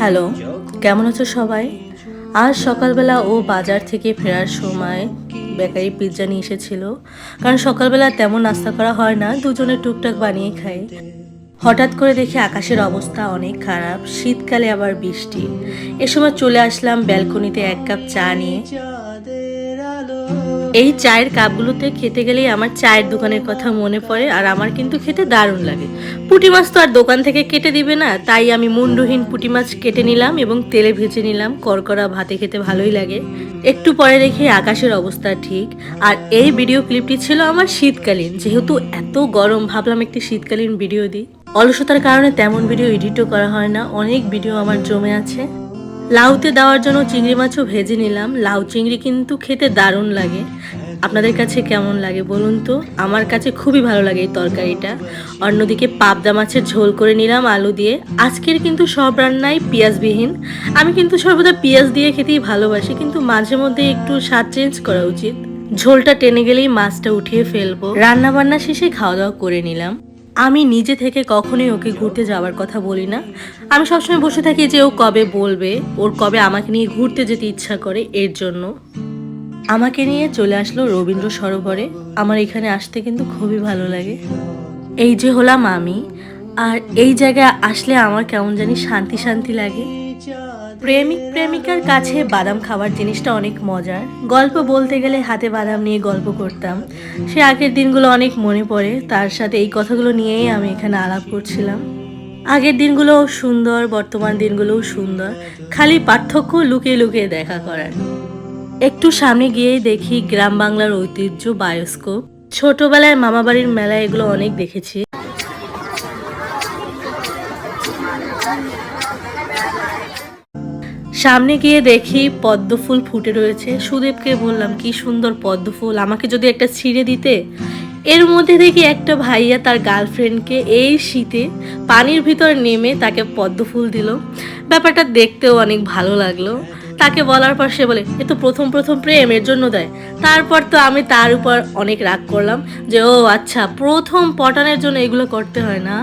Hello, কেমন আছো সবাই? আজ সকালবেলা ও বাজার থেকে ফেরার সময় বেকারি পিৎজা নিয়ে এসেছিল। কারণ সকালবেলা তেমন নাস্তা করা হয় না, দুজনে টুকটাক বানিয়ে খাই। হঠাৎ করে দেখি আকাশের অবস্থা অনেক খারাপ, শীতকালে আবার বৃষ্টি। এ সময় চলে আসলাম ব্যালকনিতে এক কাপ চা নিয়ে। এই চায়ের কাপগুলোতে খেতে গেলেই আমার চায়ের দোকানের কথা মনে পড়ে আর আমার কিন্তু খেতে দারুণ লাগে। পুঁটি মাছ তো আর দোকান থেকে কেটে দিবে না, তাই আমি মুন্ডুহীন পুঁটি মাছ কেটে নিলাম এবং তেলে ভেজে নিলাম। করকরা ভাতে খেতে ভালোই লাগে। একটু পরে দেখি আকাশের অবস্থা ঠিক। আর এই ভিডিও ক্লিপটি ছিল আমার শীতকালীন। যেহেতু এত গরম, ভাবলাম একটি শীতকালীন ভিডিও দিই। অলসতার কারণে তেমন ভিডিও এডিটও করা হয় না। অনেক ভিডিও আমার জমে আছে। লাউতে দেওয়ার জন্য চিংড়ি মাছও ভেজে নিলাম। লাউ চিংড়ি কিন্তু খেতে দারুণ লাগে। আপনাদের কাছে কেমন লাগে বলুন তো? আমার কাছে খুবই ভালো লাগে এই তরকারিটা। অন্যদিকে পাবদা মাছের ঝোল করে নিলাম আলু দিয়ে। আজকের কিন্তু সব রান্নাই পেঁয়াজবিহীন। আমি কিন্তু সর্বদা পেঁয়াজ দিয়ে খেতেই ভালোবাসি, কিন্তু মাঝে মধ্যে একটু স্বাদ চেঞ্জ করা উচিত। ঝোলটা টেনে গেলেই মাছটা উঠিয়ে ফেলব। রান্না বান্না শেষে খাওয়া দাওয়া করে নিলাম। আমি নিজে থেকে কখনোই ওকে ঘুরতে যাওয়ার কথা বলি না। আমি সবসময় বসে থাকি যে ও কবে বলবে, ওর কবে আমাকে নিয়ে ঘুরতে যেতে ইচ্ছা করে, এর জন্য। আমাকে নিয়ে চলে আসলো রবীন্দ্র সরোবরে। আমার এখানে আসতে কিন্তু খুবই ভালো লাগে। এই যে হলাম আমি, আর এই জায়গায় আসলে আমার কেমন জানি শান্তি শান্তি লাগে। প্রেমিক প্রেমিকার কাছে বাদাম খাওয়ার জিনিসটা অনেক মজার। গল্প বলতে গেলে হাতে বাদাম নিয়ে গল্প করতাম। সে আগের দিনগুলো অনেক মনে পড়ে, তার সাথে এই কথাগুলো নিয়েই আমি এখানে আলাপ করছিলাম। আগের দিনগুলোও সুন্দর, বর্তমান দিনগুলোও সুন্দর। খালি পার্থক্য লুকিয়ে লুকিয়ে দেখা করার। একটু সামনে গিয়েই দেখি গ্রাম বাংলার ঐতিহ্য, বায়োস্কোপ। ছোটবেলায় মামাবাড়ির মেলায় এগুলো অনেক দেখেছি। সামনে গিয়ে দেখি পদ্ম ফুল ফুটে রয়েছে। সুদেবকে বললাম, কি সুন্দর পদ্ম ফুল, আমাকে যদি একটা ছিঁড়ে দিতে? এর মধ্যে দেখি একটা ভাইয়া তার গার্লফ্রেন্ডকে এই শীতে পানির ভিতর নেমে তাকে পদ্ম ফুল দিল। ব্যাপারটা দেখতেও অনেক ভালো লাগল। তাকে বলার পর সে বলে, এ তো প্রথম প্রথম প্রেম, এর জন্য দেয়। তারপর তো আমি তার উপর অনেক রাগ করলাম যে, ও আচ্ছা প্রথম পটানের জন্য এগুলো করতে হয় না?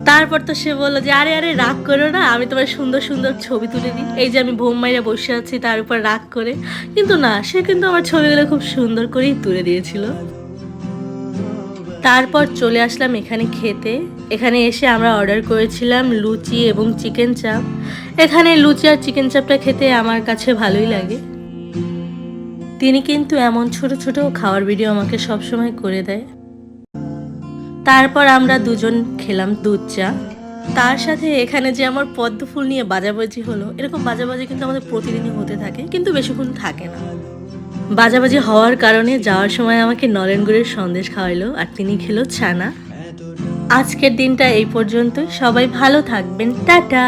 তারপর তো সে বলল যে, আরে আরে, রাগ করো না, আমি তোমার সুন্দর সুন্দর ছবি তুলে দিই। এই যে আমি বোম মাইরা বসে আছি তার উপর রাগ করে। কিন্তু না, সে কিন্তু আমার ছবিগুলো খুব সুন্দর করেই তুলে দিয়েছিল। তারপর চলে আসলাম এখানে খেতে। এখানে এসে আমরা অর্ডার করেছিলাম লুচি এবং চিকেন চাপ। এখানে লুচি আর চিকেন চাপটা খেতে আমার কাছে ভালোই লাগে। তিনি কিন্তু এমন ছোট ছোট খাওয়ার ভিডিও আমাকে সবসময় করে দেয়। তারপর আমরা দুজন খেলাম দুধ চা। তার সাথে এখানে যে আমার পদ্ম ফুল নিয়ে বাজাবাজি হলো, এরকম বাজাবাজি কিন্তু আমাদের প্রতিদিনই হতে থাকে, কিন্তু বেশিক্ষণ থাকে না। বাজাবাজি হওয়ার কারণে যাওয়ার সময় আমাকে নরেনগুড়ের সন্দেশ খাওয়াইলো আর তিনি খেলো ছানা। আজকের দিনটা এই পর্যন্ত সবাই ভালো থাকবেন, টাটা!